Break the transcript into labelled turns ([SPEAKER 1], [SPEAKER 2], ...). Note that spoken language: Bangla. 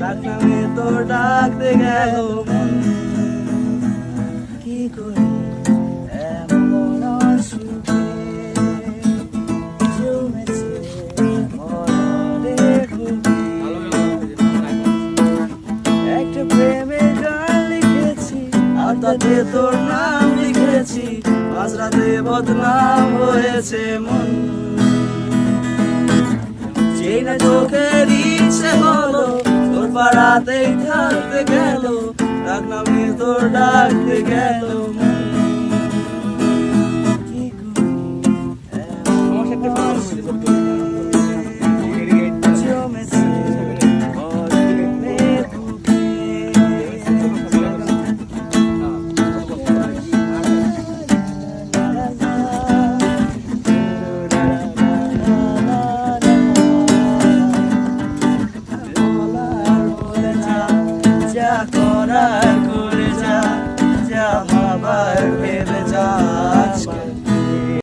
[SPEAKER 1] ডাক নামে তোর ডাকতে গেল। মন কি করি? তাতে তোর নাম লিখেছি আজ রাতে বদনাম হয়েছে মন। না চোখের ইচ্ছে হলো তোর পাড়াতেই থাকতে গেল ডাকলাম তোর ডাকতে গেল মন। llorar